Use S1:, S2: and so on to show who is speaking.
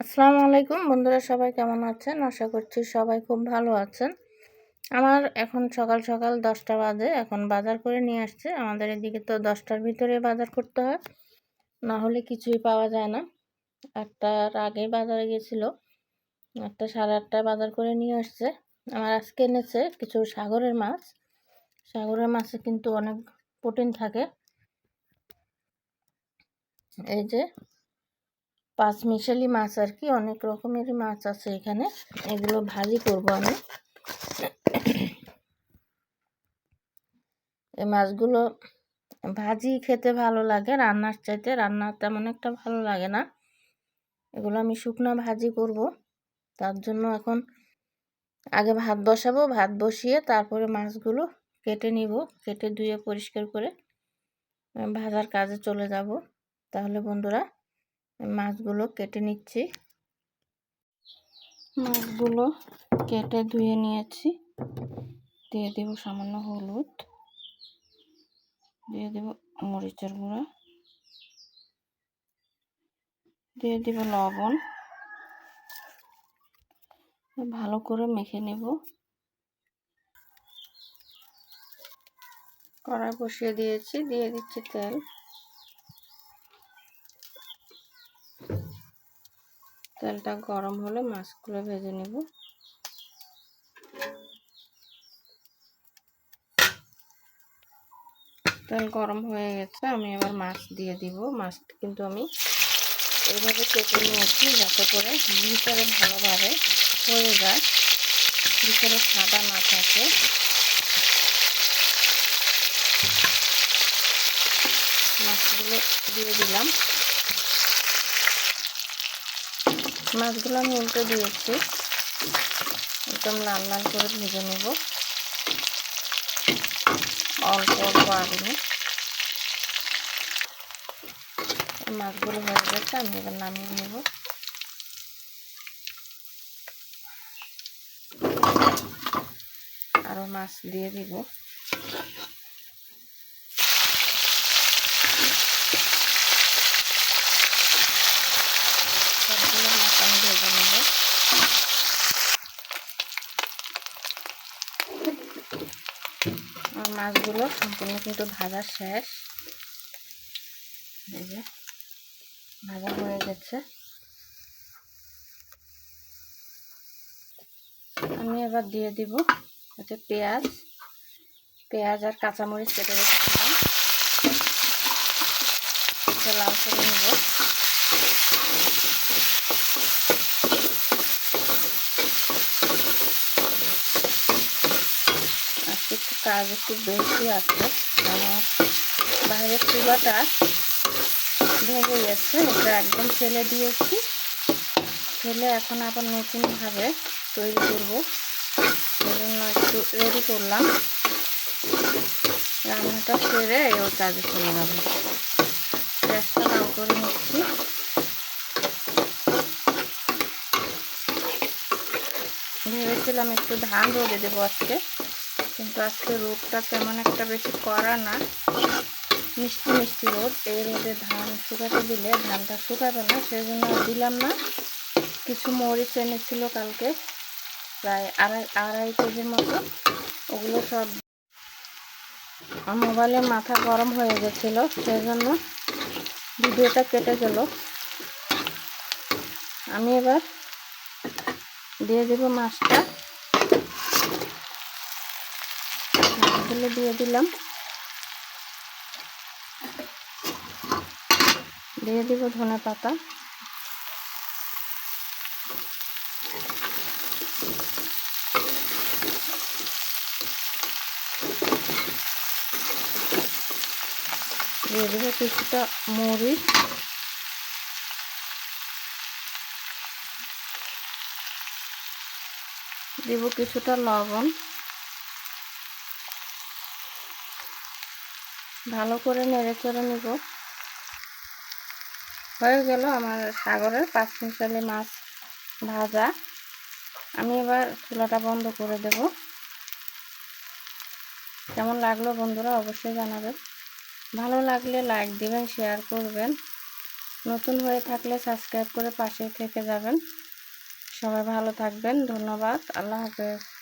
S1: আসসালামু আলাইকুম। বন্ধুরা সবাই কেমন আছেন? আশা করছি সবাই খুব ভালো আছেন। আমার এখন সকাল সকাল দশটা বাজে। এখন বাজার করে নিয়ে আসছে। আমাদের এদিকে তো দশটার ভিতরে বাজার করতে হয়। না হলে কিছুই পাওয়া যায় না। আটটার আগে বাজারে গেছিল। আটটা, সাড়ে আটটায় বাজার করে নিয়ে আসছে। আমার আজকে এনেছে কিছু সাগরের মাছ। সাগরের মাছে কিন্তু অনেক প্রোটিন থাকে। এই যে পাঁচ মিশালি মাছ আর কি, অনেক রকমেরই মাছ আছে এখানে। এগুলো ভাজি করব আমি। এই মাছগুলো ভাজি খেতে ভালো লাগে, রান্নার চাইতে রান্না তেমন একটা ভালো লাগে না। এগুলো আমি শুকনো ভাজি করব। তার জন্য এখন আগে ভাত বসাবো, ভাত বসিয়ে তারপরে মাছগুলো কেটে নিব, কেটে ধুয়ে পরিষ্কার করে ভাজার কাজে চলে যাব। তাহলে বন্ধুরা মাছগুলো কেটে নিচ্ছি। মাছগুলো কেটে ধুয়ে নিয়েছি। দিয়ে দেব সামান্য হলুদ। দিয়ে দেব মরিচের গুঁড়া। দিয়ে দেব লবণ। ভালো করে মেখে নেব। কড়াই বসিয়ে দিয়েছি। দিয়ে দিচ্ছি তেল। তেলটা গরম হলে মাছগুলো ভেজে নেব। তেল গরম হয়ে গেছে, আমি এবার মাছ দিয়ে দিব। মাছ কিন্তু আমি এইভাবে কেটে নিয়েছি যাতে করে ভিতরে ভালোভাবে হয়ে যায়, ভিতরে সাদা না থাকে। মাছগুলো দিয়ে দিলাম। মাছগুলো আমি উল্টে দিয়েছি। একদম লাল লাল করে ভেজে নেব। অল্প অল্প আগুনে। মাছগুলো হয়ে গেছে, আমি এবার নামিয়ে নেব। আরও মাছ দিয়ে দিব। মাছগুলো সম্পূর্ণ কিন্তু ভাজা শেষ। এই ভাজা হয়ে গেছে। আমি এবার দিয়ে দিব হচ্ছে পেঁয়াজ। পেঁয়াজ আর কাঁচামরিচ কেটে রেখেছিলাম। লাল করে নেব একটু কাজ একটু বেশি আছে। আমার বাইরের চুলাটা ভেঙে গেছে, এটা একদম ফেলে দিয়েছি। ফেলে এখন আবার নতুনভাবে তৈরি করব। জন্য একটু রেডি করলাম। রান্নাটা সেরে ওই কাজে চলে যাবে। গ্যাসটা লাল করে নিচ্ছি। ভেবেছিলাম একটু ধান রোদে দেবো আজকে। কিন্তু আজকে রোদটা তেমন একটা বেশি করা না। মিষ্টি মিষ্টি রোদ এই রোদে ধান শুকাতে দিলে ধানটা শুকাবে না সেই জন্য দিলাম না। কিছু মরিচ এনেছিল কালকে, প্রায় আড়াই আড়াই কেজির মতো। ওগুলো সব মোবাইলে মাথা গরম হয়ে গেছিল সেই জন্য ভিডিওটা কেটে গেল। আমি এবার দিয়ে দেব মাছটা। মাছগুলো দিয়ে দিলাম। দিয়ে দিব ধনে পাতা। দিয়ে দেবো কিছুটা মরিচ। দিব কিছুটা লবণ। ভালো করে নেড়ে চেড়ে নিব। হয়ে গেল আমার সাগরের পাঁচ মিশালি মাছ ভাজা। আমি এবার চুলাটা বন্ধ করে দেব। কেমন লাগল বন্ধুরা অবশ্যই জানাবেন। ভালো লাগলে লাইক দিবেন শেয়ার করবেন। নতুন হয়ে থাকলে সাবস্ক্রাইব করে পাশেই থেকে যাবেন। সবাই ভালো থাকবেন, ধন্যবাদ, আল্লাহ হাফেজ।